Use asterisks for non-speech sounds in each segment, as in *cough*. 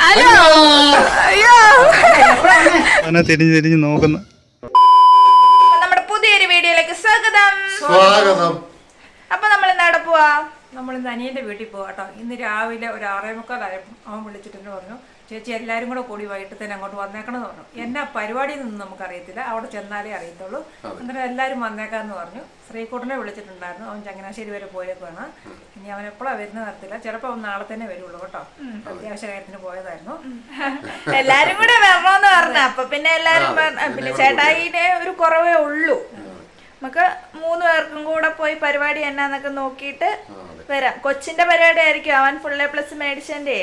Hello. അയ്യോ. അവനെ തിരിഞ്ഞ് തിരിഞ്ഞ് നോക്കുന്ന. നമ്മുടെ പുതിയൊരു വീഡിയോയിലേക്ക് സ്വാഗതം. സ്വാഗതം. അപ്പൊ നമ്മൾ ഇന്ന് പോവാ? നമ്മൾ ഇന്ന് അനിയന്റെ വീട്ടിൽ പോവാട്ടോ ഇന്ന് രാവിലെ ഒരു ആറേ മുക്കാലായപ്പോൾ അവൻ വിളിച്ചിട്ട് എന്നോട് പറഞ്ഞു ചേച്ചി എല്ലാവരും കൂടെ കൂടി വൈകിട്ട് തന്നെ അങ്ങോട്ട് വന്നേക്കണമെന്ന് പറഞ്ഞു. എന്നാ പരിപാടി എന്നൊന്നും നമുക്കറിയത്തില്ല. അവിടെ ചെന്നാലേ അറിയത്തുള്ളൂ. അന്നേരം എല്ലാവരും വന്നേക്കാന്ന് പറഞ്ഞു. ശ്രീകുട്ടനെ വിളിച്ചിട്ടുണ്ടായിരുന്നു. അവൻ ചങ്ങനാശ്ശേരി വരെ പോയേക്കാണ് ഇനി അവൻ എപ്പോഴാണ് വരുന്നത് നടത്തില്ല ചിലപ്പോൾ അവൻ നാളെ തന്നെ വരുള്ളൂ കേട്ടോ. അത്യാവശ്യ കാര്യത്തിന് പോയതായിരുന്നു. *laughs* എല്ലാരും കൂടെ വരണോന്ന് പറഞ്ഞ. അപ്പൊ പിന്നെ എല്ലാരും പിന്നെ ചേട്ടായിയുടെ ഒരു കുറവേ ഉള്ളൂ. നമുക്ക് മൂന്ന് പേർക്കും കൂടെ പോയി പരിപാടി എന്നാന്നൊക്കെ നോക്കിയിട്ട് വരാം. കൊച്ചിന്റെ പരിപാടി ആയിരിക്കും. അവൻ ഫുൾ എ പ്ലസ് മേടിച്ചതിന്റെ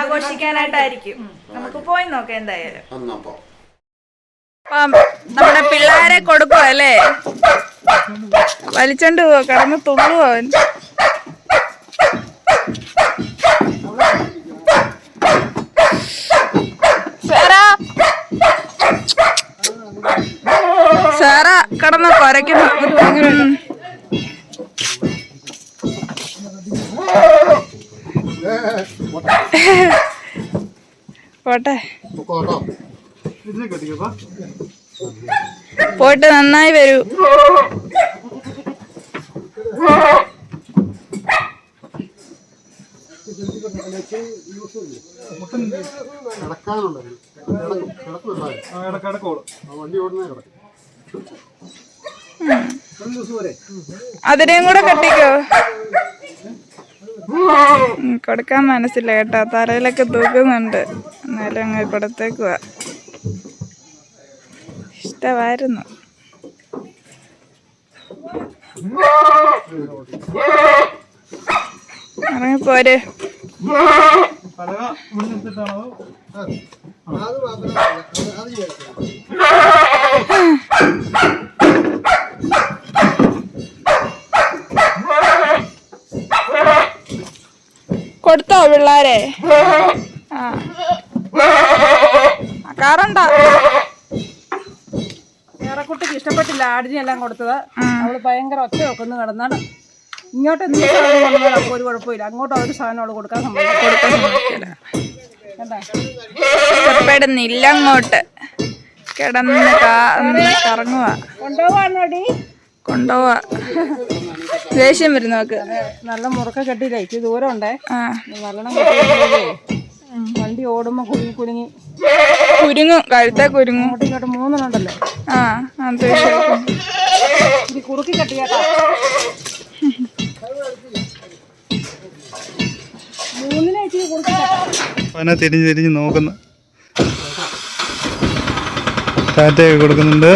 ആഘോഷിക്കാനായിട്ടായിരിക്കും. നമുക്ക് പോയി നോക്കാം എന്തായാലും. നമ്മുടെ പിള്ളേരെ കൊടുക്കുക അല്ലേ? വലിച്ചോണ്ട് പോവോ കടന്ന് തുള്ളുവോ അവൻ? സാറാ. സാറാ കടന്ന് കുരയ്ക്കുന്നു. *laughs* പോട്ടെ. പോയിട്ട് നന്നായി വരൂ. അതിനെയും കൂടെ കെട്ടിക്കോ. കൊടുക്കാൻ മനസ്സില്ല കേട്ടോ. തലയിലൊക്കെ തൂക്കുന്നുണ്ട്. എന്നാലും അങ്ങ് കൊടുത്തേക്കുക ഇഷ്ടമായിരുന്നു. ഇറങ്ങിപ്പോര്. അത് മാത്രമല്ല അത് അത് വിചാരിച്ചു കൊടുത്തോ പിള്ളാരെ? *laughs* ആ. കാറണ്ട? വേറെ കുട്ടിക്ക് ഇഷ്ടപ്പെട്ടില്ല ആടിനെ എല്ലാം കൊടുത്തത് അവൾ ഭയങ്കര ഒച്ച വെക്കുന്നു കിടന്നാണ്. ഇങ്ങോട്ട് എന്ത് സാധനം കൊണ്ടുവന്നാലും അവൾക്ക് ഒരു കുഴപ്പമില്ല. അങ്ങോട്ട് ഒരു സാധനം അവൾ കൊടുക്കാൻ സമ്മതിക്കും കൊടുക്കാൻ സമ്മതിക്കില്ല. ഇഷ്ടപ്പെടുന്നില്ല അങ്ങോട്ട് കിടന്ന് കറങ്ങുക കൊണ്ടുപോകാനോടി കൊണ്ടുപോവാ. ദേഷ്യം വരും നമുക്ക് നല്ല മുറുക്ക കെട്ടിയില്ലേ? ഇച്ചിരി ദൂരം ഉണ്ടേ. നല്ലോണം വണ്ടി ഓടുമ്പോ കുരുങ്ങി കുരുങ്ങി. കുരുങ്ങും കഴുത്ത കുരുങ്ങും. അങ്ങോട്ടും ഇങ്ങോട്ടും മൂന്നെണ്ണുണ്ടല്ലോ ആ അത് ദേഷ്യം ഇച്ചിരി കുറുക്കി കെട്ടിയാട്ടോ മൂന്നിനെ ഇച്ചിരി കുറുക്കി കെട്ടാം. അവനെ തിരിഞ്ഞ് തിരിഞ്ഞ് നോക്കുന്നു. ടാറ്റയൊക്കെ കൊടുക്കുന്നുണ്ട്.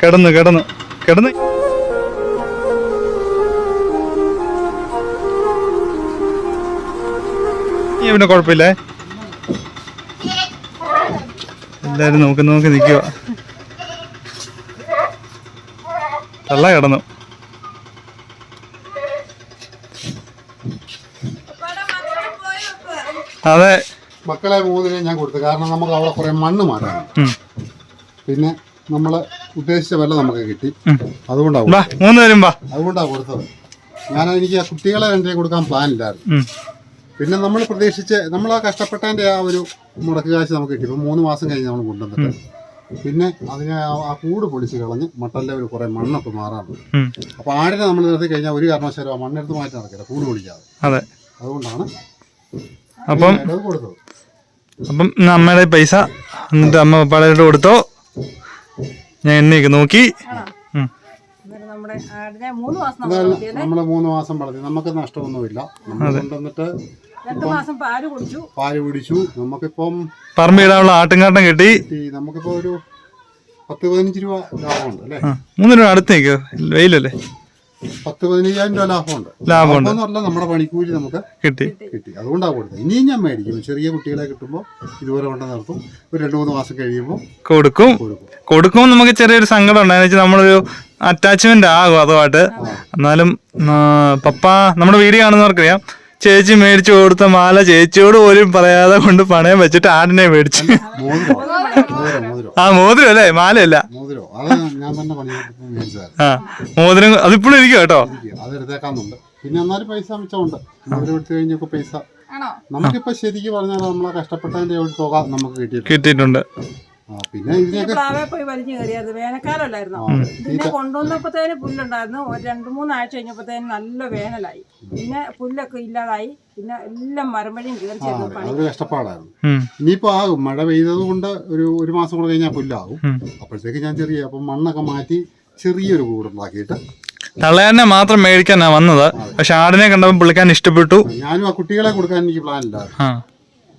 കിടന്നു കിടന്ന് കിടന്ന്. ഇവിടെ കുഴപ്പമില്ലേ. എല്ലാരും നോക്കി നോക്കി നിൽക്കുക. തള്ള കിടന്നു. അതെ. മക്കളെ മൂന്നിനെ ഞാൻ കൊടുത്തു. കാരണം നമുക്ക് അവിടെ കുറെ മണ്ണ് മാറ്റണം പിന്നെ നമ്മൾ ഉദ്ദേശിച്ച വില നമുക്ക് കിട്ടി. അതുകൊണ്ടാണ് അതുകൊണ്ടാവും വാ മൂന്ന് പേരും വാ. അതുകൊണ്ടാണ് കൊടുത്തത്. ഞാൻ എനിക്ക് ആ കുട്ടികളെ രണ്ടേ കൊടുക്കാൻ പ്ലാൻ ഇല്ലായിരുന്നു പിന്നെ നമ്മൾ പ്രതീക്ഷിച്ച് നമ്മൾ ആ കഷ്ടപ്പെട്ടതിന്റെ ആ ഒരു മുടക്ക് കാശ് നമുക്ക് കിട്ടി. ഇപ്പം മൂന്ന് മാസം കഴിഞ്ഞ് നമ്മൾ കൊണ്ടുവന്നിട്ട്. പിന്നെ അതിനെ ആ- കൂട് പൊളിച്ച് കളഞ്ഞ് മട്ടല്ലേ ഒരു കുറെ മണ്ണൊക്കെ മാറാറുണ്ട്. അപ്പൊ ആടിനെ നമ്മൾ നിർത്തി കഴിഞ്ഞാൽ ഒരു കാരണവശാലും ആ മണ്ണെടുത്ത് മാറ്റി നടക്കില്ല. കൂട് പൊളിക്കാതെ. അതെ. അതുകൊണ്ടാണ് അപ്പം കൊടുത്തത്. അപ്പം നമ്മുടെ അമ്മയുടെ പൈസ എന്നിട്ട് അമ്മ പപ്പാടെ കൊടുത്തോ? ഞാൻ എന്നേക്ക് നോക്കി. നമ്മൾ മൂന്ന് മാസം വളർത്തി. നമുക്ക് നഷ്ടമൊന്നുമില്ല. നമ്മൾ കൊണ്ടുവന്നിട്ട് പാൽ കുടിച്ചു. നമുക്കിപ്പം പറമ്പിടാനുള്ള ആട്ടുംകാട്ടം കിട്ടി. നമുക്കിപ്പോ ഒരു പത്ത് പതിനഞ്ച് രൂപ ലാഭമുണ്ട് അല്ലേ? മൂന്ന് രൂപ അടുത്തേക്ക്. വെയിലല്ലേ? പത്ത് പതിനയ്യായിരം രൂപ ലാഭമുണ്ട്. ലാഭമുണ്ട്. പറഞ്ഞാൽ നമ്മുടെ പണിക്കൂലി നമുക്ക് കിട്ടി. കിട്ടി. അതുകൊണ്ടാണ് കൊടുത്തത്. ഇനിയും ഞാൻ മേടിക്കും. ചെറിയ കുട്ടികളെ കിട്ടുമ്പോൾ ഇതുപോലെ കൊണ്ട് നിർത്തും ഒരു രണ്ട് മൂന്ന് മാസം കഴിയുമ്പോൾ കൊടുക്കും. കൊടുക്കും. നമുക്ക് ചെറിയൊരു സങ്കടം ഉണ്ടായെന്ന് വെച്ചാൽ നമ്മളൊരു അറ്റാച്ച്മെന്റ് ആകും അതുമായിട്ട്. എന്നാലും പപ്പ നമ്മുടെ വീഡിയോ കാണുന്നവർക്കറിയാം. ചേച്ചി മേടിച്ചു കൊടുത്ത മാല ചേച്ചിയോട് പോലും പറയാതെ കൊണ്ട് പണയം വെച്ചിട്ട് ആടിനെ മേടിച്ചു. ആ മോതിരം അല്ലേ? മാലയല്ല. ആ മോതിരം അതിപ്പോഴും ഇരിക്കും കേട്ടോ? പിന്നെ എന്നാലും പൈസ മിച്ചമുണ്ട്. മോതിരം എടുത്തു കഴിഞ്ഞപ്പോ പൈസ. നമുക്കിപ്പോ ശരിക്കും പറഞ്ഞാൽ നമ്മളെ കഷ്ടപ്പെട്ടതിന്റെ ഒരു തുക നമുക്ക് കിട്ടിയിട്ടുണ്ട്. പിന്നെ ഇതിനൊക്കെ പ്ലാവെ പോയി വലിഞ്ഞു കയറിയത് വേനൽക്കാലമല്ലായിരുന്നു? പിന്നെ കൊണ്ടുവന്നപ്പോഴത്തേന് പുല്ലുണ്ടായിരുന്നു. ഒരു രണ്ട് മൂന്നാഴ്ച കഴിഞ്ഞപ്പോഴത്തേന് നല്ല വേനലായി. പിന്നെ പുല്ലൊക്കെ ഇല്ലാതായി. പിന്നെ എല്ലാം മരമ്പഴിയും കയറി അതൊരു കഷ്ടപ്പാടായിരുന്നു. ഇനിയിപ്പോ ആകും. മഴ പെയ്തത് കൊണ്ട് ഒരു ഒരു മാസം കൂടെ കഴിഞ്ഞാൽ പുല്ലാകും. അപ്പോഴത്തേക്ക് ഞാൻ ചെറിയ അപ്പം മണ്ണൊക്കെ മാറ്റി ചെറിയൊരു കൂടുണ്ടാക്കിയിട്ട് തള്ളയാനെ മാത്രം മേടിക്കാനാ വന്നത്. പക്ഷെ ആടിനെ കണ്ടപ്പോൾ പുള്ളിക്കാൻ ഇഷ്ടപ്പെട്ടു. ഞാനും ആ കുട്ടികളെ കൊടുക്കാൻ എനിക്ക് പ്ലാൻ ഇല്ല. ആ.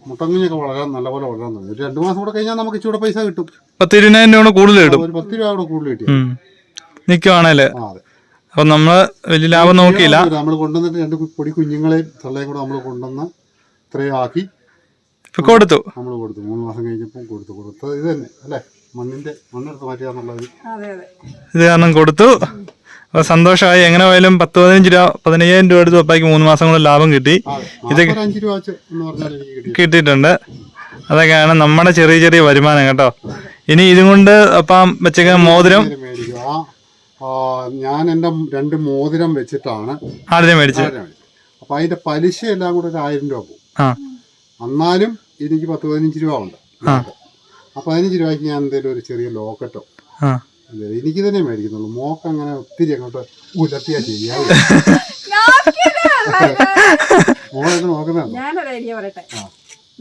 മുട്ടങ്ങുഞ്ഞൊക്കെ വളരാൻ നല്ലപോലെ വളരാൻ തുടങ്ങി. ഒരു രണ്ട് മാസം കൂടെ കഴിഞ്ഞാൽ നമുക്ക് ഇച്ചിരി പൈസ കിട്ടും. പത്ത് ഇരുപതിനായിരം രൂപ കൂടുതൽ കിട്ടും. ഒരു പത്ത് രൂപ കൂടെ കൂടുതൽ കിട്ടി നിൽക്കുവാണല്ലേ അപ്പൊ നമ്മൾ വലിയ ലാഭം നോക്കിയില്ല. നമ്മൾ കൊണ്ടുവന്നിട്ട് രണ്ട് പൊടി കുഞ്ഞുങ്ങളെയും തള്ളയും കൂടെ നമ്മൾ കൊണ്ടുവന്ന് ഇത്രയും ആക്കി കൊടുത്തു. നമ്മൾ കൊടുത്തു. മൂന്ന് മാസം കഴിഞ്ഞപ്പോൾ കൊടുത്തു. കൊടുത്തത് ഇത് തന്നെ അല്ലേ? മണ്ണിന്റെ മണ്ണെടുത്ത് മാറ്റുക എന്നുള്ളത്. അതെ അതെ. ഇത് കാരണം കൊടുത്തു. അപ്പൊ സന്തോഷമായി. എങ്ങനെ പോയാലും പത്ത് പതിനഞ്ച് രൂപ പതിനയ്യായിരം രൂപ എടുത്ത് പപ്പായ്ക്ക് മൂന്ന് മാസം കൊണ്ട് ലാഭം കിട്ടി. ഇത് കിട്ടിയിട്ടുണ്ട്. അതൊക്കെയാണ് നമ്മുടെ ചെറിയ ചെറിയ വരുമാനം കേട്ടോ. ഇനി ഇതും കൊണ്ട് അപ്പം വെച്ചേക്കാൻ മോതിരം? ഞാൻ എന്റെ രണ്ട് മോതിരം വെച്ചിട്ടാണ് ആടിനെ ആയിരം മേടിച്ചത്. അപ്പൊ അതിന്റെ പലിശ എല്ലാം കൂടെ ഒരു ആയിരം രൂപ പോകും. എന്നാലും എനിക്ക് പത്ത് പതിനഞ്ച് രൂപ ഉണ്ട്. ആ. പതിനഞ്ച് രൂപയ്ക്ക് ഞാൻ എന്തെങ്കിലും ഒരു ചെറിയ ലോക്കറ്റോ എനിക്ക് തന്നെ മേടിക്കുന്നുള്ളൂ. മോക്ക് അങ്ങനെ ഒത്തിരി അങ്ങോട്ട് ഉലർത്തിയാ ശരിയാവും മോളൊക്കെ നോക്കുന്നതാണ് ഞാനൊരു ഐഡിയ പറയട്ടെ?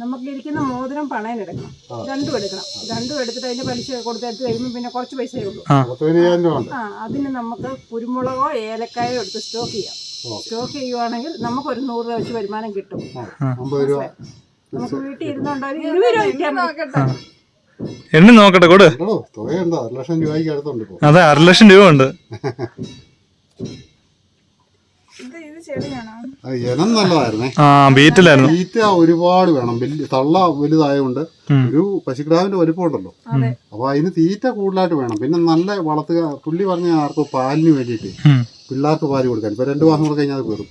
നമുക്ക് ഇരിക്കുന്ന മോതിരം പണയം എടുക്കണം. രണ്ടും എടുക്കണം. രണ്ടും എടുത്തിട്ട് അതിന്റെ പലിശ കൊടുത്തെടുത്ത് കഴിയുമ്പോൾ പിന്നെ കുറച്ച് പൈസയേ ഉള്ളൂ. ആ. അതിന് നമുക്ക് കുരുമുളകോ ഏലക്കായോ എടുത്ത് സ്റ്റോക്ക് ചെയ്യാം. സ്റ്റോക്ക് ചെയ്യുവാണെങ്കിൽ നമുക്ക് ഒരു നൂറ് രൂപ വെച്ച് വരുമാനം കിട്ടും. നമുക്ക് വീട്ടിൽ ഇരുന്നുണ്ടോ ഇരുപത് രൂപ എണ്ണി നോക്കട്ടെ കൊടു. അതെ അര ലക്ഷം രൂപ ഉണ്ട് ഇനം നല്ലതായിരുന്നേ. ആ ബീറ്റിലായിരുന്നു. തീറ്റ ഒരുപാട് വേണം. വലിയ തള്ള വലുതായതുകൊണ്ട് ഒരു പശുക്കിടാവിന്റെ വലിപ്പം ഉണ്ടല്ലോ അതെ. അപ്പൊ അതിന് തീറ്റ കൂടുതലായിട്ട് വേണം. പിന്നെ നല്ല വളർത്തുക പുള്ളി പറഞ്ഞ ആർക്കോ പാലിന് വേണ്ടിയിട്ട്. പിള്ളേർക്ക് പാൽ കൊടുക്കാൻ. ഇപ്പൊ രണ്ടു മാസം കൂടെ കഴിഞ്ഞാൽ അത് കയറും.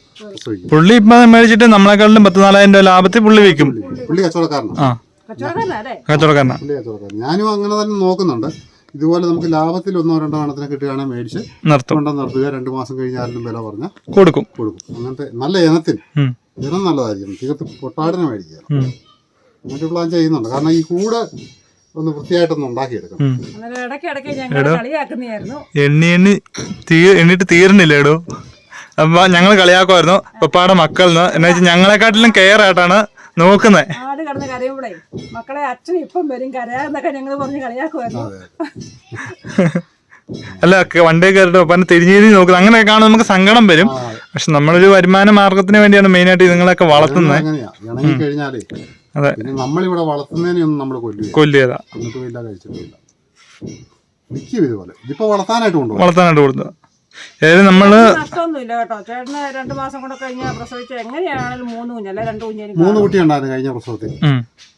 പുള്ളി ഇപ്പൊ മേടിച്ചിട്ട് നമ്മളെക്കാളും പത്ത് നാലായിരം രൂപ ലാഭത്തിൽ പുള്ളി വിൽക്കും. പുള്ളി കച്ചവടക്കാരനാണ് കച്ചവടക്കാരനാ പുള്ളി കച്ചവടക്കാരൻ. ഞാനും അങ്ങനെ തന്നെ നോക്കുന്നുണ്ട്. ഇതുപോലെ നമുക്ക് ലാഭത്തിൽ ഒന്നോ രണ്ടോ എണ്ണത്തിന് കിട്ടുകയാണെങ്കിൽ മേടിച്ച് നിർത്തും. കൊണ്ടുവന്ന് നിർത്തുക. രണ്ട് മാസം കഴിഞ്ഞ് ആരെങ്കിലും വില പറഞ്ഞാൽ കൊടുക്കും. കൊടുക്കും. അങ്ങനത്തെ നല്ല ഇനത്തിന് ഉം. ഇനം നല്ലതായിരിക്കും. തീർത്ത് പൊട്ടാടിനെ മേടിക്കുക ഉം. അങ്ങനത്തെ പ്ലാൻ ചെയ്യുന്നുണ്ട്. കാരണം ഈ കൂട് ഒന്ന് വൃത്തിയായിട്ടൊന്ന് ഉണ്ടാക്കിയെടുക്കണം. ഉം. അന്നേരം ഞങ്ങൾ കളിയാക്കുന്നതായിരുന്നു. എണ്ണി എണ്ണി തീ എണ്ണിട്ട് തീർന്നില്ല എടോ? അപ്പൊ ഞങ്ങൾ കളിയാക്കുമായിരുന്നു. പപ്പാടെ മക്കളിന്ന് എന്ന് വെച്ചാൽ ഞങ്ങളെക്കാട്ടിലും കെയർ ആയിട്ടാണ് നോക്കുന്നത് ആട് കിടന്ന് കരയുമ്പോഴേ മക്കളെ അച്ഛൻ ഇപ്പം വരും കരയാന്നൊക്കെ ഞങ്ങൾ പറഞ്ഞ് കളിയാക്കുമായിരുന്നു അല്ല വണ്ടി കയറിട്ട് പപ്പനെ തിരിഞ്ഞു തിരിഞ്ഞ് നോക്കുന്നത്. അങ്ങനെയൊക്കെ കാണുമ്പോൾ നമുക്ക് സങ്കടം വരും. പക്ഷെ നമ്മളൊരു വരുമാന മാർഗത്തിന് വേണ്ടിയാണ് മെയിനായിട്ട് ഇതുങ്ങളൊക്കെ വളർത്തുന്നത് അങ്ങനെയാ. ഇണങ്ങി കഴിഞ്ഞാലേ അതെ. പിന്നെ നമ്മളിവിടെ വളർത്തുന്നതിനൊന്നും നമ്മൾ കൊല്ലിയതാ നിൽക്കും ഇതുപോലെ. ഇതിപ്പോ വളർത്താനായിട്ട് കൊണ്ടുപോകും വളർത്താനായിട്ട് കൊടുത്തത്. ഏതായാലും നമ്മൾ നഷ്ടമൊന്നുമില്ല കേട്ടോ. ചേട്ടന് രണ്ട് മാസം കൂടെ കഴിഞ്ഞാൽ പ്രസവിച്ച എങ്ങനെയാണെങ്കിലും മൂന്ന് കുഞ്ഞല്ല? രണ്ട് കുഞ്ഞേരും മൂന്ന് കുട്ടി ഉണ്ടായിരുന്നു കഴിഞ്ഞ പ്രസവത്തിൽ.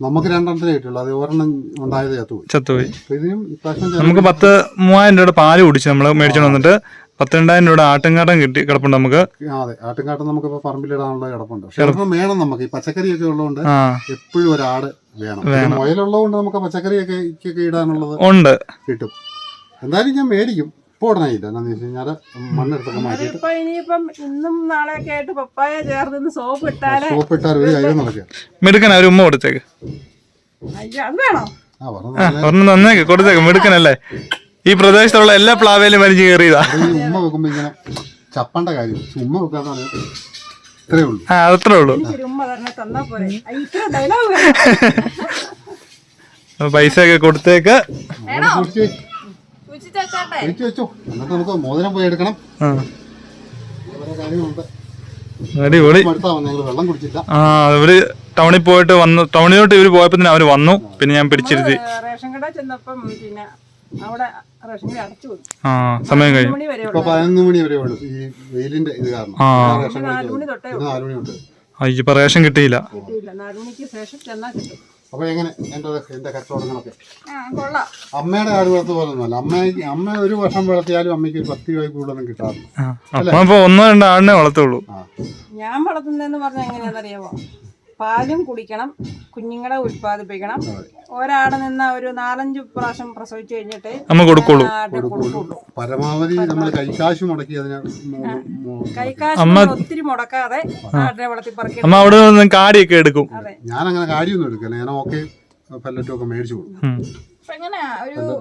നമുക്ക് രണ്ടെണ്ണത്തിലേ കിട്ടുള്ളൂ. അത് ഒരെണ്ണം ഉണ്ടായത് ചത്തുപോയി. ചത്തുപോയി. ഇതിനും ഇപ്രാവശ്യം നമുക്ക് പത്ത് മൂവായിരം രൂപയുടെ പാൽ കുടിച്ച് നമ്മൾ മേടിച്ചോണ്ട് വന്നിട്ട് പത്തിരണ്ടായിരം രൂപയുടെ ആട്ടുംകാട്ടം കിട്ടി കിടപ്പുണ്ട് നമുക്ക്. അതെ. ആട്ടുംകാട്ടം നമുക്കിപ്പോ പറമ്പിലിടാനുള്ള കിടപ്പുണ്ട്. പക്ഷെ വേണം നമുക്ക്. ഈ പച്ചക്കറിയൊക്കെ ഉള്ളതുകൊണ്ട് ആ. എപ്പോഴും ഒരാട് വേണം. മുയലുള്ളതുകൊണ്ട് നമുക്ക് പച്ചക്കറിയൊക്കെ ഒക്കെ ഇടാനുള്ളത് ഉണ്ട്. കിട്ടും. എന്തായാലും ഞാൻ മേടിക്കും. ഇല്ല എന്താണെന്ന് വെച്ച് കഴിഞ്ഞാൽ മണ്ണെടുത്തൊക്കെ മാറ്റിയിട്ട് ഇപ്പൊ ഇനിയിപ്പം ഇന്നും നാളെയൊക്കെ ആയിട്ട് പപ്പായ ചേർന്ന് സോപ്പ് ഇട്ടാലേ സോപ്പ് ഇട്ടാൽ ഒരു കാര്യം നടക്കുക മിടുക്കന ഒരു ഉമ്മ കൊടുത്തേക്ക്. അയ്യോ അത് വേണോ? ആ പറഞ്ഞു ആ ഒരെണ്ണം തന്നേക്ക് കൊടുത്തേക്ക് മിടുക്കനല്ലേ? ഈ പ്രദേശത്തുള്ള എല്ലാ പ്ലാവേലും വലിച്ചു കയറിയതാ. ഈ ഉമ്മ വെക്കുമ്പോ ഇങ്ങനെ ചപ്പണ്ട കാര്യം. പക്ഷെ ഉമ്മ വെക്കാന്ന് പറഞ്ഞാൽ ഇത്രേ ഉള്ളൂ. ആ അത്രേ ഉള്ളൂ. ഉമ്മ തന്നെ തന്നാ പോരെ. ആ, ഇത്ര ഡയലോഗ് പൈസ ഒക്കെ കൊടുത്തേക്ക്. കുടിച്ച് കുച്ചി ചേച്ചാട്ടെ കുടിച്ച് വെച്ചോ. എന്നിട്ട് നമുക്ക് മോതിരം പോയി എടുക്കണം. ആ. ഓരോ കാര്യങ്ങളുണ്ട് അടിപൊളി. അടുത്താ വന്ന്. ഞങ്ങൾ വെള്ളം കുടിച്ചില്ല. ആ ഇവർ ടൗണിൽ പോയിട്ട് വന്നു. ടൗണിലോട്ട് ഇവർ പോയപ്പോ തന്നെ അവർ വന്നു. പിന്നെ ഞാൻ പിടിച്ചിരുത്തി. റേഷൻ കട ചെന്നപ്പം പിന്നെ അവിടെ റേഷൻ കട അടച്ചു പോയി. ആ സമയം കഴിഞ്ഞു. മണി വരെ ഇപ്പൊ പതിനൊന്ന് മണി വരെ ഉള്ളൂ. ഈ വെയിലിന്റെ ഇത് കാരണം. ആ. റേഷൻ നാല് മണി തൊട്ടേ ഇത് നാല് അയ്യോ ഇപ്പൊ റേഷൻ കിട്ടിയില്ല. കിട്ടിയില്ല. നാല് മണിക്ക് ശേഷം ചെന്നാൽ കിട്ടും. അപ്പൊ എങ്ങനെ? എന്റെ എന്റെ കച്ചവടങ്ങളൊക്കെ. ആ കൊള്ളാം. അമ്മയുടെ കാട് വളർത്ത പോലെ ഒന്നുമല്ല അമ്മ അമ്മ ഒരു വർഷം വളർത്തിയാലും അമ്മയ്ക്ക് പത്ത് രൂപ കൂടുതലൊന്നും കിട്ടാറില്ല. ഒന്നോ രണ്ടോ ആടിനെ വളർത്തുള്ളൂ. ഞാൻ വളർത്തുന്നതെന്ന് പറഞ്ഞാൽ എങ്ങനെയാണെന്നറിയാമോ പാലും കുടിക്കണം കുഞ്ഞുങ്ങളെ ഉത്പാദിപ്പിക്കണം ഒരാട് നിന്ന ഒരു നാലഞ്ച് പ്രാവശ്യം പ്രസവിച്ചു കഴിഞ്ഞിട്ട് പരമാവധി നമ്മൾ കൈക്കാശ് മുടക്കി അതിനെ മു- മു- ഒത്തിരി മുടക്കാതെ ആടിനെ വളർത്തി പറക്കി. അമ്മ അവിടെ നിന്ന് കാടിയൊക്കെ എടുക്കും. ഞാൻ അങ്ങനെ കാടിയൊന്നും എടുക്കില്ല. ഞാൻ ഓക്കെ പെല്ലറ്റും ഒക്കെ മേടിച്ചു കൊടുക്കും.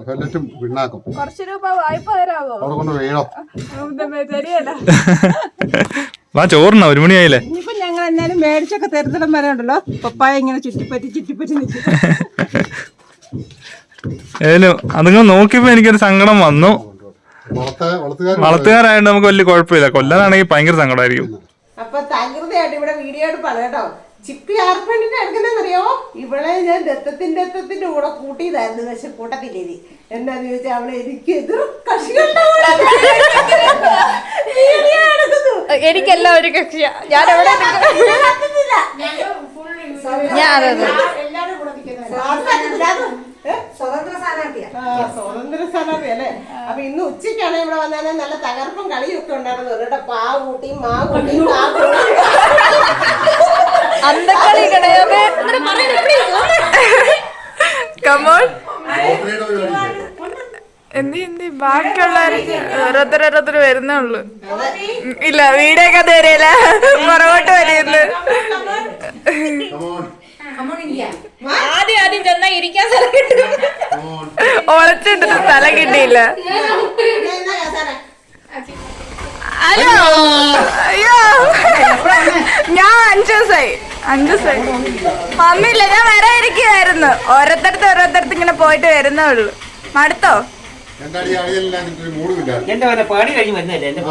പെല്ലറ്റും പിണ്ണാക്കും. കുറച്ച് രൂപ വായ്പ തരാവോ? അവിടെ കൊണ്ട് വേണോ? തരികയല്ല. *laughs* വാ ചോറിന ഒരു മണിയായില്ലേ? ഇനിയിപ്പോ ഞങ്ങൾ എന്നാലും മേടിച്ചൊക്കെ തരുന്നിടം വരെ ഉണ്ടല്ലോ. പപ്പായ ഇങ്ങനെ ചുറ്റിപ്പറ്റി ചുറ്റിപ്പറ്റി നിൽക്കും ഏതായാലും അതിങ്ങനെ നോക്കിയപ്പോ എനിക്കൊരു സങ്കടം വന്നു. വളർത്തുകാരായോണ്ട് നമുക്ക് വലിയ കുഴപ്പമില്ല. കൊല്ലാനാണെങ്കിൽ ഭയങ്കര സങ്കടമായിരിക്കും. അപ്പൊ തകൃതയായിട്ട് ഇവിടെ വീഡിയോ എടുപ്പാണ് കേട്ടോ ചിപ്പി ആർപ്പണ്ടിന്റെ എടുക്കുന്നറിയോ ഇവളെ ഞാൻ ദത്തത്തിന്റെ ദത്തത്തിന്റെ കൂടെ കൂട്ടിയതായിരുന്നു പക്ഷെ കൂട്ടത്തില്ലേ എന്താന്ന് ചോദിച്ചാൽ അവളെ എനിക്ക് എതിർ കക്ഷികളുടെ എനിക്കല്ല ഒരു ഞാൻ എവിടെ? ആ, സ്വതന്ത്ര സ്ഥാനാർത്ഥി അല്ലേ? അപ്പൊ ഇന്ന് ഉച്ചയ്ക്കാണ് ഇവിടെ വന്നാലും നല്ല തകർപ്പും കളിയും ഒക്കെ ഉണ്ടായിരുന്നു കേട്ടോ പാ കൂട്ടി മാ കൂട്ടി കൂട്ടി അന്തക്കളി കിടയാതെ കമോൺ എന്തി എന്തി? ബാക്കിയുള്ളവർക്ക് ഓരോരുത്തർ ഓരോരുത്തർ വരുന്നേ ഉള്ളു. ഇല്ല വീഡിയോ ഒക്കെ തരില്ല പുറകോട്ട് ആദ്യം ആദ്യം ചെന്നാ ഇരിക്കാൻ സ്ഥലം കിട്ടും. ഒളച്ചിട്ടിട്ട് സ്ഥലം കിട്ടിയില്ല? ഹലോ *laughs* ഞാൻ അഞ്ചു ദിവസമായി അഞ്ചു ദിവസമായി വന്നില്ല ഞാൻ വരാതിരിക്കുവായിരുന്നു ഇരിക്കുവായിരുന്നു. ഓരോരുത്തരത്ത് ഓരോരുത്തരത്ത് ഇങ്ങനെ പോയിട്ട് വരുന്നേ ഉള്ളു. മടുത്തോ? എന്റെ മൂടുമില്ല പാടി കഴിഞ്ഞ് വരുന്നില്ല എന്റെ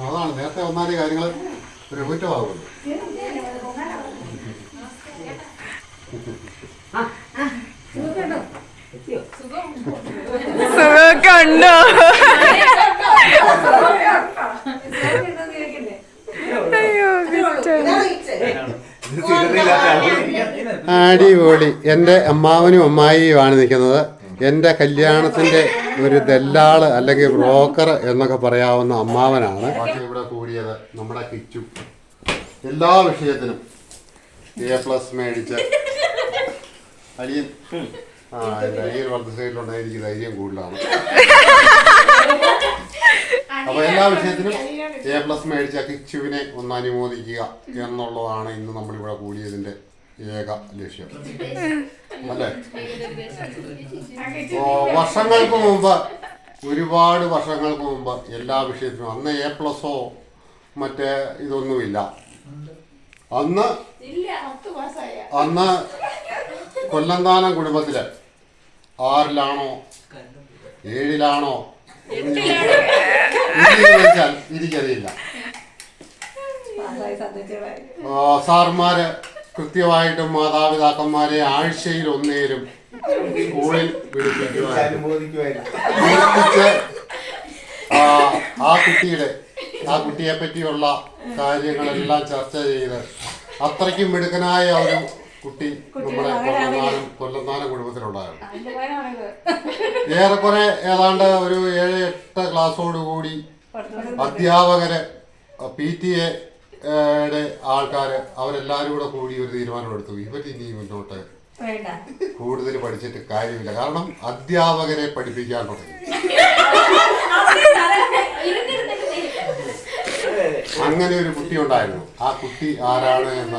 അതാണ് നേരത്തെ വന്നാലേ കാര്യങ്ങൾ ഒരു കുറ്റമാകുള്ളൂ സുഖമൊക്കെ ഉണ്ടോ. അടിപൊളി. എന്റെ അമ്മാവനും അമ്മായിയുമാണ് നിൽക്കുന്നത്. എന്റെ കല്യാണത്തിന്റെ ഒരു ദല്ലാൾ അല്ലെങ്കിൽ ബ്രോക്കർ എന്നൊക്കെ പറയാവുന്ന അമ്മാവനാണ്. ഇവിടെ കൂടിയത് നമ്മുടെ കിച്ചു. എല്ലാ വിഷയത്തിനും എ പ്ലസ് മേടിച്ച് അടിയൻ ആ ധൈര്യം കൂടുതലാണ്. അപ്പൊ എല്ലാ വിഷയത്തിലും എ പ്ലസ് മേടിച്ച കിച്ചുവിനെ ഒന്ന് അനുമോദിക്കുക എന്നുള്ളതാണ് ഇന്ന് നമ്മളിവിടെ കൂടിയതിന്റെ ഏക ലക്ഷ്യം. അല്ലേ? വർഷങ്ങൾക്ക് മുമ്പ് ഒരുപാട് വർഷങ്ങൾക്ക് മുമ്പ് എല്ലാ വിഷയത്തിനും അന്ന് എ പ്ലസോ മറ്റേ ഇതൊന്നുമില്ല. അന്ന് അന്ന് കൊല്ലന്താനം കുടുംബത്തിൽ? ആറിലാണോ? ഏഴിലാണോ? ചോദിച്ചാൽ എനിക്കറിയില്ല. സാർമാര് കൃത്യമായിട്ടും മാതാപിതാക്കന്മാരെ ആഴ്ചയിൽ ഒന്നേരും സ്കൂളിൽ വിളിപ്പിക്കുക ആ കുട്ടിയുടെ ആ കുട്ടിയെ പറ്റിയുള്ള കാര്യങ്ങളെല്ലാം ചർച്ച ചെയ്ത് അത്രയ്ക്കും മിടുക്കനായ ഒരു കുട്ടി നമ്മുടെ കൊല്ലന്നാനം കൊല്ലന്നാനം കുടുംബത്തിലുണ്ടായിരുന്നു. ഏറെക്കുറെ ഏതാണ്ട് ഒരു ഏഴ് എട്ട് ക്ലാസ്സോടുകൂടി അധ്യാപകര് പി ടി എയുടെ ആൾക്കാര് അവരെല്ലാരും കൂടെ കൂടി ഒരു തീരുമാനമെടുത്തു ഇവർ ഇനി മുന്നോട്ട് കൂടുതൽ പഠിച്ചിട്ട് കാര്യമില്ല. കാരണം അധ്യാപകരെ പഠിപ്പിക്കാൻ തുടങ്ങി. അങ്ങനെ ഒരു കുട്ടി ഉണ്ടായിരുന്നു ആ കുട്ടി ആരാണ് എന്ന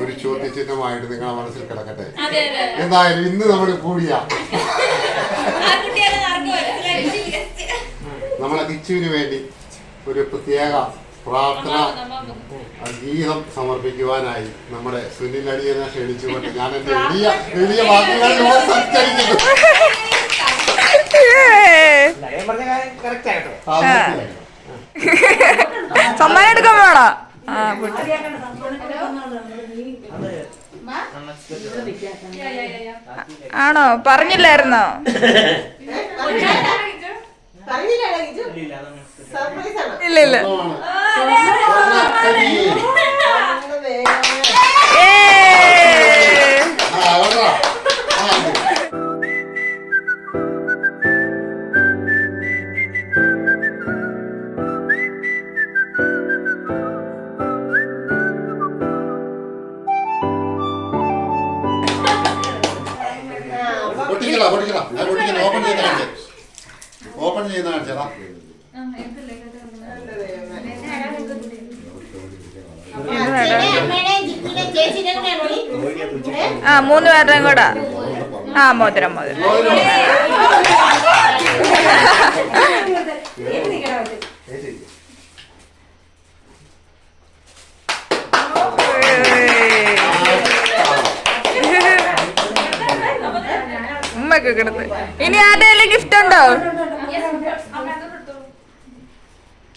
ഒരു ചോദ്യചിഹ്നമായിട്ട് നിങ്ങളുടെ മനസ്സിൽ കിടക്കട്ടെ. എന്തായാലും ഇന്ന് നമ്മൾ കൂടിയ. നമ്മളെ കിച്ചുവിന് വേണ്ടി ഒരു പ്രത്യേക പ്രാർത്ഥന ഗീതം സമർപ്പിക്കുവാനായി നമ്മുടെ സുനിൽ അടിയനെ ക്ഷണിച്ചുകൊണ്ട് ഞാൻ എന്റെ എളിയ എളിയ വാക്കുകളിലൂടെ സംസ്കരിക്കുന്നു ഞാൻ പറഞ്ഞ കാര്യം കറക്റ്റ് ആയിട്ടോ. സമ്മാനം എടുക്കാൻ വേണോ ആ. ആണോ? പറഞ്ഞില്ലായിരുന്നോ? ഇല്ല ഇല്ല. ചെയ്യുന്ന കാണിച്ചേടാ ആ മൂന്ന് പേരുടെയും കൂടെ. ആ മോതിരം മോതിരം. ഉമ്മക്ക് കിടന്ന്. ഇനി ആരുടെ ഗിഫ്റ്റ് ഉണ്ടോ ഏ, എല്ലാം ആ റൂമിലാണോ ഏ, സിയാരിയന്റെ- ആ, ബേസ് ആണോ ആയിട്ടോ ആ ഏയ്. ചിപ്പി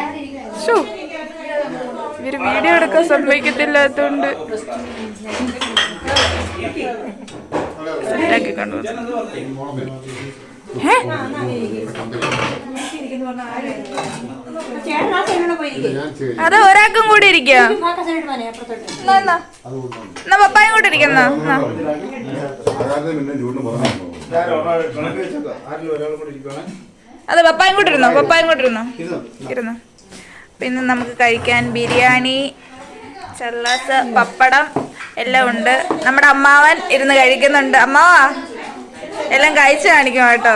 ഇവർ വീഡിയോ എടുക്കാൻ സമ്മതിക്കത്തില്ലാത്തോണ്ട്. അത് ഒരാൾക്കും കൂടി ഇരിക്കാം. പപ്പായും കൂടി ഇരിക്കുന്ന അത് പപ്പായും കൂടി ഇരുന്നോ? പപ്പായും കൂടി ഇരുന്നോ? ഇരുന്നോ. പിന്നെ നമുക്ക് കഴിക്കാൻ ബിരിയാണി ചള്ളാസ് പപ്പടം എല്ലാം ഉണ്ട്. നമ്മുടെ അമ്മാവൻ ഇരുന്ന് കഴിക്കുന്നുണ്ട്. അമ്മാവാ എല്ലാം കഴിച്ചു കാണിക്കും കേട്ടോ.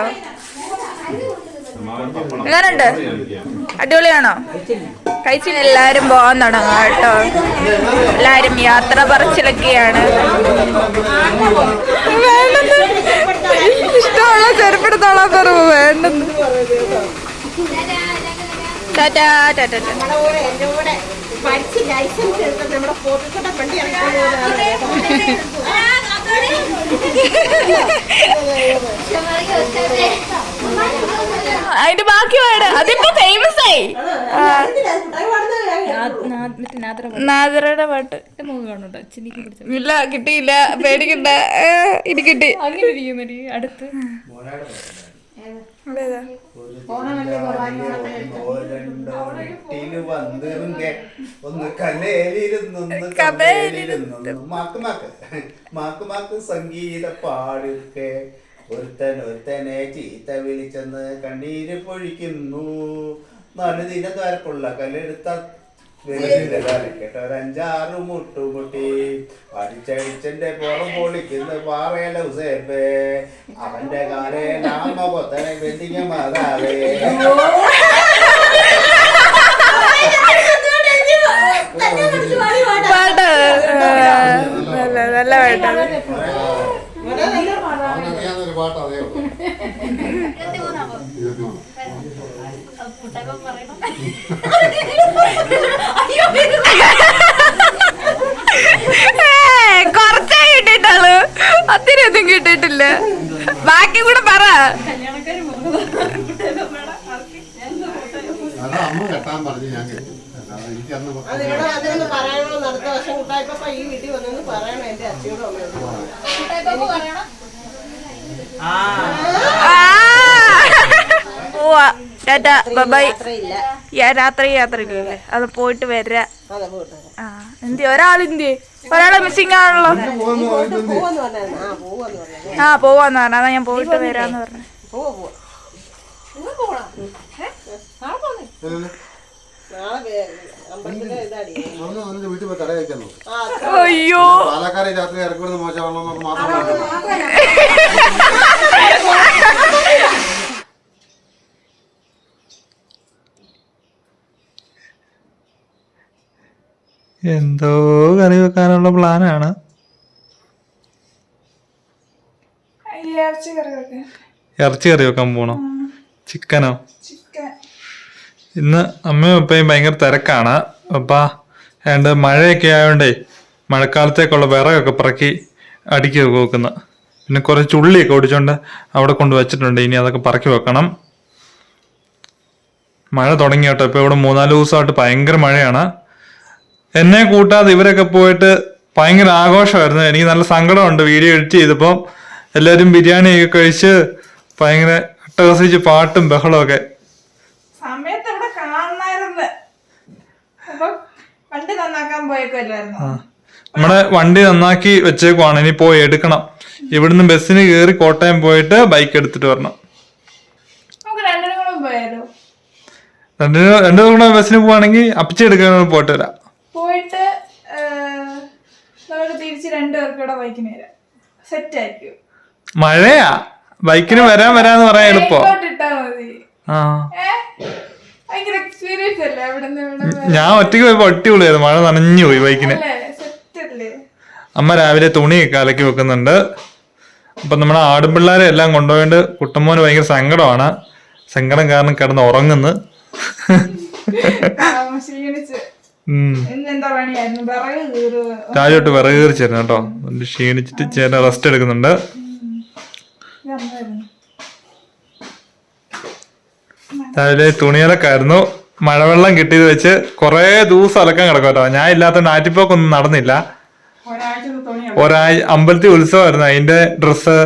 എങ്ങനുണ്ട്? അടിപൊളിയാണോ? കഴിച്ചില്ല. എല്ലാരും പോകാൻ തുടങ്ങും കേട്ടോ. എല്ലാരും യാത്ര പറച്ചിലൊക്കെയാണ്. ഇഷ്ടമുള്ള ചെറുപ്പെടുത്തോളാൻ പറഞ്ഞു വേണ്ടെന്ന് ടാറ്റാ ടാറ്റാ പഠിച്ച് ലൈസൻസ് നമ്മുടെ വണ്ടി അതിന്റെ ബാക്കി വേണ്ട അതിപ്പോ ഫേമസ് ആയി. നാദറയുടെ പാട്ട്. ഇല്ല കിട്ടിയില്ല. പേടിക്കണ്ട. ഇത് ഇനി കിട്ടി. അടുത്ത്? ഒന്ന് കബേലിരുന്നൊന്ന് മാക്ക് മാക്ക്. മാക്ക് മാക്ക് സംഗീത പാടുക്കെ. ഒരുത്തൻ ഒരുത്തനെ ചീത്ത വിളിച്ചെന്ന് കണ്ണീര് പൊഴിക്കുന്നു. നാല് ദിന ദ്വാരപ്പുള്ള കല്ലെടുത്ത കേട്ടൊരഞ്ചാറ് മുട്ടുമുട്ടി പഠിച്ചടിച്ചെന്റെ പുറം പൊളിക്കുന്ന പാറയല ഉസേപ്പേ അവന്റെ കാലേ നാമ കൊത്തനെ വെന്തിങ്ങ മാതാവേ. പാട്ട് നല്ല നല്ല പാട്ടാണ് അവനറിയാവുന്നൊരു പാട്ട് അതേ ഉള്ളൂ ഇരുന്നോ. കുറച്ചേ കിട്ടിയിട്ടുള്ളൂ. ഒത്തിരിയൊന്നും കിട്ടിയിട്ടില്ല. ബാക്കി കൂടെ പറ. അമ്മ കെട്ടാൻ പറഞ്ഞു ഞാൻ കെട്ടി. പറയണമെന്ന് അടുത്ത വർഷം ഈ വീട്ടിൽ വന്നെന്ന് പറയണം? എന്റെ അമ്മയോടും. പോവാ. ടാറ്റ ബൈ രാത്രി യാത്രയില്ലേ അത് പോയിട്ട് വരാ. അതെ എന്തി ആ എന്തി ഒരാളെ മിസ്സിംഗ് ആണല്ലോ. ആ പോവെന്ന് പറഞ്ഞു ആ അതാ ഞാൻ പോയിട്ട് വരാന്ന് പറഞ്ഞു. അയ്യോ പോവാ. നാളെ വേ- അമ്പലത്തിന്റെ ഇതാടി *laughs* അവന് അവന്റെ വീട്ടിൽ പോയി കട കഴിക്കാൻ നോക്കും ആ അയ്യോ പാലക്കാരെ രാത്രി ഇറക്കി വിടുന്ന മോശമാണെന്ന് മാത്രം പറഞ്ഞത്. എന്തോ കറി വെക്കാനുള്ള പ്ലാനാണ്. ഇറച്ചി കറി വെക്കാൻ പോണോ? ചിക്കനോ? ഇന്ന് അമ്മയും അപ്പയും ഭയങ്കര തിരക്കാണ്. അപ്പ ഏണ്ട് മഴയൊക്കെ ആയതുകൊണ്ടേ മഴക്കാലത്തേക്കുള്ള വിറകൊക്കെ പറക്കി അടുക്കി വെക്കുന്ന. പിന്നെ കുറച്ച് ഉള്ളിയൊക്കെ ഓടിച്ചോണ്ട് അവിടെ കൊണ്ട് വെച്ചിട്ടുണ്ട്. ഇനി അതൊക്കെ പറക്കി വെക്കണം. മഴ തുടങ്ങി കേട്ടോ ഇപ്പൊ ഇവിടെ മൂന്നാൽ ദിവസമായിട്ട് ഭയങ്കര മഴയാണ്. എന്നെ കൂട്ടാതെ ഇവരൊക്കെ പോയിട്ട് ഭയങ്കര ആഘോഷമായിരുന്നു. എനിക്ക് നല്ല സങ്കടമുണ്ട് വീഡിയോ എഡിറ്റ് ചെയ്തപ്പോൾ എല്ലാവരും ബിരിയാണി ഒക്കെ കഴിച്ച് ഭയങ്കര അട്ടഹസിച്ച് പാട്ടും ബഹളവും ഒക്കെ. സമയത്ത് ഇവിടെ വണ്ടി നന്നാക്കാൻ പോയേക്കുമല്ലായിരുന്നു നമ്മുടെ വണ്ടി നന്നാക്കി വെച്ചേക്കുവാണ്. ഇനി പോയി എടുക്കണം. ഇവിടുന്ന് ബസ്സിന് കയറി കോട്ടയം പോയിട്ട് ബൈക്ക് എടുത്തിട്ട് വരണം. രണ്ടിനും പോയാലോ? രണ്ടു കൂടെ ബസ്സിന് പോവാണെങ്കിൽ അപ്പിച്ചെടുക്കാൻ പോയിട്ട് വരാം പോയിട്ട് ആ, നമുക്ക് തിരിച്ച് രണ്ടുപേർക്ക് കൂടെ ബൈക്കിന് വരാം. സെറ്റ് ആയിരിക്കും. മഴയാ. ബൈക്കിന് വരാൻ വരാന്ന് പറയാൻ എളുപ്പം. Raincoat ഇട്ടാ മതി. ആ. ഭയങ്കര എക്സ്പീരിയൻസ് അല്ലേ അവിടെ നിന്ന് ഞാൻ ഒറ്റയ്ക്ക് പോയപ്പോ അടിപൊളിയായിരുന്നു. മഴ നനഞ്ഞു പോയി ബൈക്കിന് സെറ്റ് അല്ലേ? അമ്മ രാവിലെ തുണിയൊക്കെ അലക്കി വെക്കുന്നുണ്ട്. അപ്പൊ നമ്മുടെ ആടുപിള്ളേരെ എല്ലാം കൊണ്ടുപോയിട്ട് കുട്ടമ്മോന് ഭയങ്കര സങ്കടമാണ്. സങ്കടം കാരണം കിടന്ന് ഉറങ്ങുന്നു. പണിയായിരുന്നു? വിറക് ചേരണം കേട്ടോ. ക്ഷീണിച്ചിട്ട് ചേട്ടൻ റെസ്റ്റ് എടുക്കുന്നുണ്ട്? രാവിലെ തുണിയലക്കായിരുന്നു മഴവെള്ളം കിട്ടിയത് വെച്ച് കുറെ ദിവസം അലക്കാൻ കിടക്കും കേട്ടോ. ഞാൻ ഇല്ലാത്തതുകൊണ്ട് ആറ്റിപ്പോക്കൊന്നും നടന്നില്ല. ഒരാഴ്ച അമ്പലത്തി ഒരാഴ്ച അമ്പലത്തിൽ ഉത്സവമായിരുന്നു. അതിന്റെ ഡ്രസ്സ്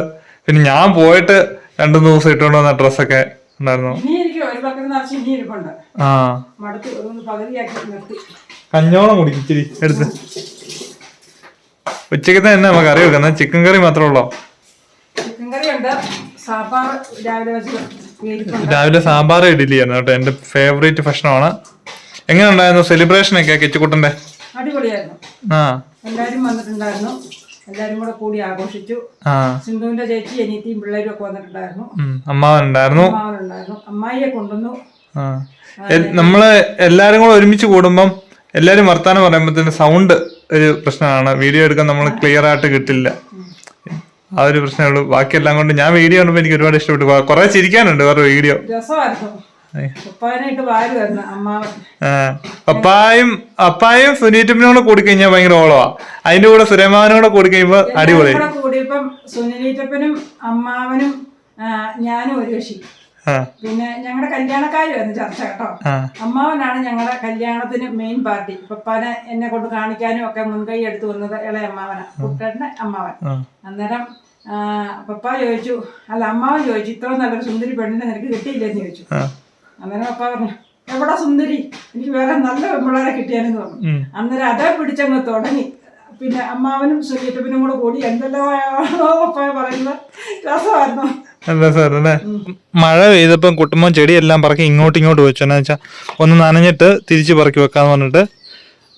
പിന്നെ ഞാൻ പോയിട്ട് രണ്ടു ദിവസം ഇട്ടുകൊണ്ട് വന്ന ഡ്രസ്സൊക്കെ ഉണ്ടായിരുന്നു. ആ. കഞ്ഞോളം കുടിക്കും ഇച്ചിരി എടുത്ത്. ഉച്ചയ്ക്ക് തന്നെ നമുക്ക് കറി വെക്കുന്ന ചിക്കൻ കറി മാത്രമേ ഉള്ളോ? ചിക്കൻ കറി ഉണ്ട്. സാമ്പാർ രാവിലെ ആണ് സാമ്പാർ ഇഡ്ഡലിയായിരുന്നു കേട്ടോ. എന്റെ ഫേവറേറ്റ് ഭക്ഷണമാണ്. എങ്ങനെ ഉണ്ടായിരുന്നു സെലിബ്രേഷൻ ഒക്കെ കെച്ചുകൂട്ടന്റെ അടിപൊളിയായിരുന്നു. ആ. വന്നിട്ടുണ്ടായിരുന്നു. കൂടെ കൂടി ആഘോഷിച്ചു. സിന്ധുവിന്റെ ചേച്ചി അനിയത്തിയും പിള്ളേരും ഒക്കെ വന്നിട്ടുണ്ടായിരുന്നു. അമ്മാവനുണ്ടായിരുന്നു അമ്മായിയെ കൊണ്ടുവന്നു. നമ്മൾ എല്ലാരും കൂടെ ഒരുമിച്ച് കൂടുമ്പം എല്ലാരും വർത്താനം പറയുമ്പോഴത്തേന് സൗണ്ട് ഒരു പ്രശ്നമാണ്. വീഡിയോ എടുക്കാൻ നമ്മൾ ക്ലിയർ ആയിട്ട് കിട്ടില്ല. ആ ഒരു പ്രശ്നമേ ഉള്ളൂ. ബാക്കിയെല്ലാം കൊണ്ട് ഞാൻ വീഡിയോ കണ്ടപ്പോൾ എനിക്ക് ഒരുപാട് ഇഷ്ടപ്പെട്ടു. കുറെ ചിരിക്കാനുണ്ട് വേറെ വീഡിയോ പപ്പായും അപ്പായും സുനീറ്റപ്പിനോട് കൂടി കഴിഞ്ഞാൽ ഭയങ്കര ഓളവാ. അതിന്റെ കൂടെ സുരേമാവനോട് കൂടി കഴിയുമ്പോ അടിപൊളി. കൂടെ കൂടിയപ്പം സുനീറ്റപ്പനും അമ്മാവനും ഞാനും ഒരു പിന്നെ ഞങ്ങളുടെ കല്യാണക്കാരുമായിരുന്നു ചർച്ച കേട്ടോ. അമ്മാവനാണ് ഞങ്ങളുടെ കല്യാണത്തിന് മെയിൻ പാർട്ടി പപ്പാനെ എന്നെ കൊണ്ട് കാണിക്കാനും ഒക്കെ മുൻകൈ എടുത്തു വന്നത് ഇളയ അമ്മാവനാ. കുട്ടന്റെ അമ്മാവൻ. അന്നേരം പപ്പ ചോദിച്ചു അല്ല അമ്മാവൻ ചോദിച്ചു ഇത്ര നല്ലൊരു സുന്ദരി പെണ്ണിനെ നിനക്ക് കിട്ടിയില്ലെന്ന് ചോദിച്ചു. അന്നേരം പപ്പ പറഞ്ഞു എവിടാ സുന്ദരി? എനിക്ക് വേറെ നല്ല പെൺപിള്ളേരെ കിട്ടിയാലെന്ന് പറഞ്ഞു. അന്നേരം അതേ പിടിച്ചങ്ങ് തുടങ്ങി. പിന്നെ അമ്മാവനും സുനിയറ്റപ്പനും കൂടെ കൂടി എന്തെല്ലോ പറയുന്നത്? രസമായിരുന്നു. എന്താ സാർ അല്ലേ മഴ പെയ്തപ്പം കുട്ടുമ്പോൾ ചെടിയെല്ലാം പറക്കി ഇങ്ങോട്ട് ഇങ്ങോട്ട് വെച്ചു. എന്നാ വെച്ചാൽ ഒന്ന് നനഞ്ഞിട്ട് തിരിച്ച് പറക്കി വെക്കാന്ന് പറഞ്ഞിട്ട്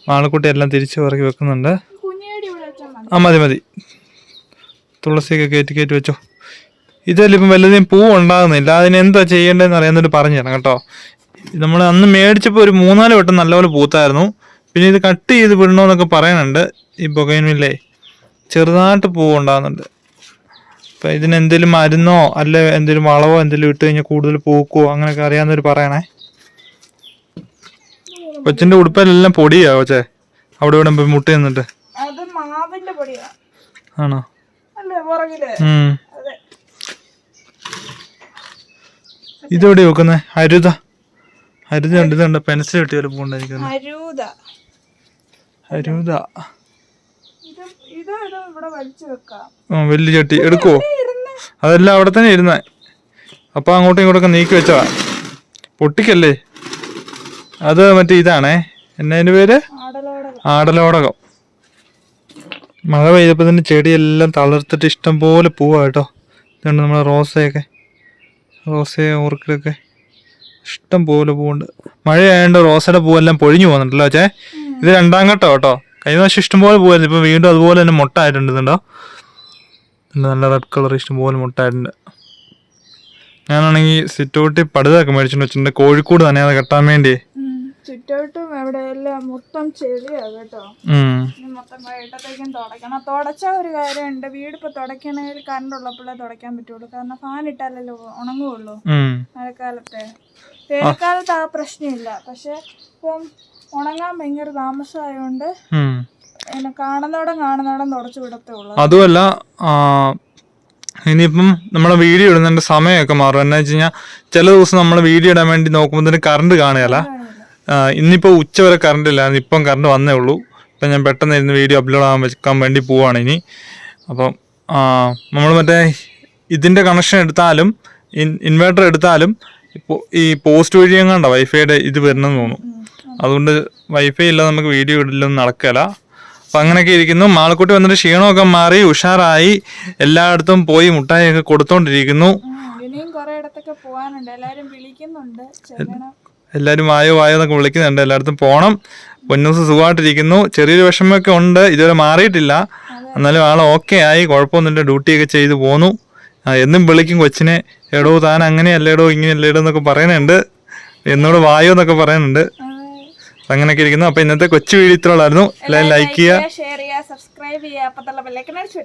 മാളക്കുട്ടി എല്ലാം തിരിച്ച് പറക്കി വെക്കുന്നുണ്ട്. ആ മതി മതി. തുളസിയൊക്കെ കയറ്റി കയറ്റി വെച്ചോ. ഇതല്ല ഇപ്പം വല്ലതും പൂ ഉണ്ടാകുന്നില്ല. അതിന് എന്താ ചെയ്യേണ്ടതെന്ന് അറിയാമെന്നൊരു പറഞ്ഞു തരാം കേട്ടോ. നമ്മൾ അന്ന് മേടിച്ചപ്പോൾ ഒരു മൂന്നാൽ വട്ടം നല്ലപോലെ പൂത്തായിരുന്നു. പിന്നെ ഇത് കട്ട് ചെയ്ത് വിടണമെന്നൊക്കെ പറയുന്നുണ്ട് ഈ പുകയിനുമില്ലേ ചെറുതായിട്ട് പൂവ് ഉണ്ടാകുന്നുണ്ട് അപ്പം ഇതിന് എന്തെങ്കിലും മരുന്നോ അല്ല എന്തെങ്കിലും വളവോ എന്തെങ്കിലും ഇട്ട് കഴിഞ്ഞാൽ കൂടുതൽ പൂക്കോ അങ്ങനെയൊക്കെ അറിയാവുന്നവർ പറയണേ. കൊച്ചിന്റെ ഉടുപ്പിലെല്ലാം പൊടിയാ കൊച്ചേ. അവിടെ ഇവിടെ മുട്ട നിന്നിട്ട്. ആണോ? ഇതെവിടെ വെക്കുന്നത് ഹരിത ഹരിത. ഉണ്ട് ഇതുണ്ട്. പെൻസിൽ കിട്ടിയാലും പോകണ്ടായിരിക്കും അരുത ഹരിത ഇത് ഇത് ഇത് ഇവിടെ വലിച്ചു വെക്കാം ആ വലിയ ചട്ടി എടുക്കുവോ? അതെല്ലാം അവിടെ തന്നെ ഇരുന്ന. അപ്പൊ അങ്ങോട്ടും ഇങ്ങോട്ടൊക്കെ നീക്കി വെച്ചതാ. പൊട്ടിക്കല്ലേ? അത് മറ്റേ ഇതാണേ. എന്നതിന് പേര്? ആടലോടെ ആടലോടകം. മഴ പെയ്തപ്പോൾ തന്നെ ചെടിയെല്ലാം തളർത്തിട്ട് ഇഷ്ടം പോലെ പോവാ കേട്ടോ. ഇതുണ്ട് നമ്മളെ റോസയൊക്കെ. റോസ ഓർക്കിഡൊക്കെ. ഇഷ്ടം പോലെ പൂവുണ്ട്. മഴയായതുകൊണ്ട് റോസയുടെ പൂവെല്ലാം പൊഴിഞ്ഞു പോകുന്നുണ്ടല്ലോ ചേ. ഇത് രണ്ടാം ഘട്ടം കേട്ടോ. കഴിഞ്ഞ പ്രാവശ്യം ഇഷ്ടംപോലെ പോയിരുന്നു. ഇപ്പം വീണ്ടും അതുപോലെ തന്നെ മുട്ടായിട്ടുണ്ട് ഇതുണ്ടോ നല്ല റെഡ് കളർ ഇഷ്ടംപോലെ മുട്ടായിട്ടുണ്ട് ഞാനാണെങ്കിൽ സിറ്റൗട്ടിൽ പടുതൊക്കെ മേടിച്ചിട്ട് വെച്ചിട്ടുണ്ട്. കോഴിക്കോട് തന്നെ അത് കെട്ടാൻ വേണ്ടി. ചുറ്റോട്ടും എവിടെയെല്ലാം മൊത്തം ചെളിയാ കേട്ടോ. മൊത്തം വൈകിട്ടത്തേക്കും തുടച്ച ഒരു കാര്യമുണ്ട്. വീട് ഇപ്പൊ തുടയ്ക്കണമെങ്കിൽ കറണ്ട് ഉള്ളപ്പോഴേ തുടയ്ക്കാൻ പറ്റുള്ളൂ. കാരണം ഫാൻ ഇട്ടാലല്ലോ ഉണങ്ങുള്ളൂ മഴക്കാലത്തെ. വേനൽക്കാലത്ത് ആ പ്രശ്നമില്ല. പക്ഷെ ഇപ്പം ഉണങ്ങാൻ ഭയങ്കര താമസമായതുകൊണ്ട് പിന്നെ കാണുന്നോടം കാണുന്നോടം തുടച്ചു വിടത്തേ ഉള്ളൂ. അതുമല്ല ഇനിയിപ്പം നമ്മളെ വീഡിയോ ഇടുന്നതിന്റെ സമയമൊക്കെ മാറും. എന്നാ വെച്ച് കഴിഞ്ഞാൽ ചില ദിവസം നമ്മൾ വീഡിയോ ഇടാൻ വേണ്ടി നോക്കുമ്പോൾ തന്നെ കറണ്ട് കാണുകയല്ല ഇന്നിപ്പോൾ ഉച്ച വരെ കറണ്ട് ഇല്ല ഇപ്പം കറണ്ട് വന്നേ ഉള്ളൂ. ഇപ്പം ഞാൻ പെട്ടെന്ന് ഇരുന്ന് വീഡിയോ അപ്ലോഡ് ആകാൻ വെക്കാൻ വേണ്ടി പോവാണ് ഇനി. അപ്പം നമ്മൾ മറ്റേ ഇതിന്റെ കണക്ഷൻ എടുത്താലും ഇൻവേർട്ടർ എടുത്താലും ഇപ്പോൾ ഈ പോസ്റ്റ് വഴി എങ്ങാണ്ട വൈഫൈയുടെ ഇത് വരണമെന്ന് തോന്നുന്നു. അതുകൊണ്ട് വൈഫൈ ഇല്ല നമുക്ക് വീഡിയോ ഇടലൊന്നും നടക്കില്ല അപ്പം അങ്ങനെയൊക്കെ ഇരിക്കുന്നു. മാളക്കുട്ടി വന്നിട്ട് ക്ഷീണമൊക്കെ മാറി ഉഷാറായി. എല്ലായിടത്തും പോയി മുട്ടായിയൊക്കെ കൊടുത്തോണ്ടിരിക്കുന്നു. എല്ലാവരും വായോ വായോ എന്നൊക്കെ വിളിക്കുന്നുണ്ട്. എല്ലായിടത്തും പോകണം പൊന്നൂസ് സുഖമായിട്ടിരിക്കുന്നു. ചെറിയൊരു വിഷമമൊക്കെ ഉണ്ട്. ഇതുവരെ മാറിയിട്ടില്ല. എന്നാലും ആൾ ഓക്കെ ആയി. കുഴപ്പമൊന്നുമില്ല. ഡ്യൂട്ടിയൊക്കെ ചെയ്തു പോന്നു. എന്നും വിളിക്കും കൊച്ചിനെ. എടോ താൻ അങ്ങനെയല്ലേടോ ഇങ്ങനെയല്ലേടോ എന്നൊക്കെ പറയുന്നുണ്ട്. എന്നോട് വായോ എന്നൊക്കെ പറയുന്നുണ്ട്. അങ്ങനെയൊക്കെ ഇരിക്കുന്നു. അപ്പൊ ഇന്നത്തെ കൊച്ചു വീഡിയോ ഇത്രയുള്ളായിരുന്നു എല്ലാവരും ലൈക്ക് ചെയ്യുക. ഷെയർ ചെയ്യുക സബ്സ്ക്രൈബ് ചെയ്യുക അപ്പൊ അടിച്ചു